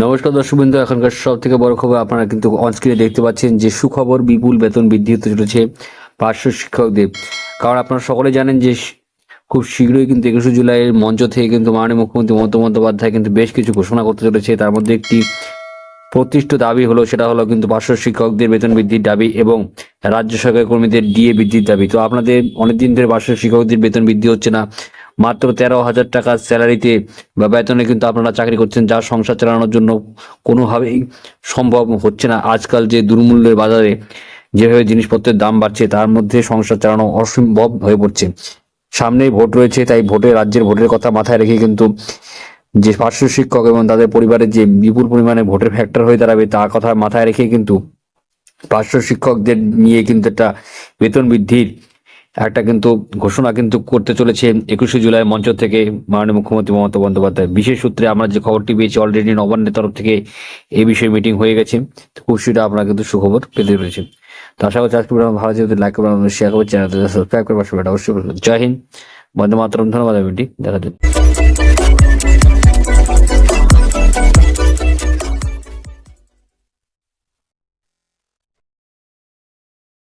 নমস্কার দর্শকবৃন্দ এখনকার সব থেকে বড় খবর আপনারা কিন্তু অনস্ক্রিনে দেখতে পাচ্ছেন যে সুখবর বিপুল বেতন বৃদ্ধি হতে চলেছে পার্শ্ব শিক্ষকদের। কারণ আপনারা সকলে জানেন যে খুব শীঘ্রই কিন্তু একুশে জুলাইয়ের মঞ্চ থেকে কিন্তু মাননীয় মুখ্যমন্ত্রী মমতা বন্দ্যোপাধ্যায় কিন্তু বেশ কিছু ঘোষণা করতে চলেছে। তার মধ্যে একটি প্রতিষ্ঠিত দাবি হলো, সেটা হলো কিন্তু পার্শ্ব শিক্ষকদের বেতন বৃদ্ধির দাবি এবং রাজ্য সরকারি কর্মীদের ডিএ বৃদ্ধির দাবি। তো আপনাদের অনেকদিন ধরে পার্শ্ব শিক্ষকদের বেতন বৃদ্ধি হচ্ছে না। মাত্র তেরো হাজার টাকার স্যালারিতে বা বেতনে কিন্তু আপনারা চাকরি করছেন, যা সংসার চালানোর জন্য কোনোভাবেই সম্ভব হচ্ছে না। আজকাল যে দুর্মূল্যের বাজারে যেভাবে জিনিসপত্রের দাম বাড়ছে, তার মধ্যে সংসার চালানো অসম্ভব হয়ে পড়ছে। সামনেই ভোট রয়েছে, তাই ভোটে, রাজ্যের ভোটের কথা মাথায় রেখে কিন্তু যে পার্শ্ব শিক্ষক এবং তাদের পরিবারের যে বিপুল পরিমাণে ভোটের ফ্যাক্টর হয়ে দাঁড়াবে তার কথা মাথায় রেখে কিন্তু পার্শ্ব শিক্ষকদের নিয়ে কিন্তু একটা বেতন বৃদ্ধির একটা কিন্তু ঘোষণা কিন্তু করতে চলেছে একুশে জুলাই মঞ্চ থেকে মাননীয় মুখ্যমন্ত্রী মমতা বন্দ্যোপাধ্যায়। বিশেষ সূত্রে আমরা যে খবরটি পেয়েছি অলরেডি নবান্নের তরফ থেকে এই বিষয়ে মিটিং হয়ে গেছে। তো খুব শীঘ্রই আপনারা কিন্তু সুখবর পেতে রয়েছে তো আশা করছি আজকে ভালো যেহেতু লাইক করবেন শেয়ার করবেন চ্যানেলটা সাবস্ক্রাইব করবেন অবশ্যই। জয় হিন্দ। বন্দে মাতরম। ধন্যবাদ ভিডিওটি দেখা জন্য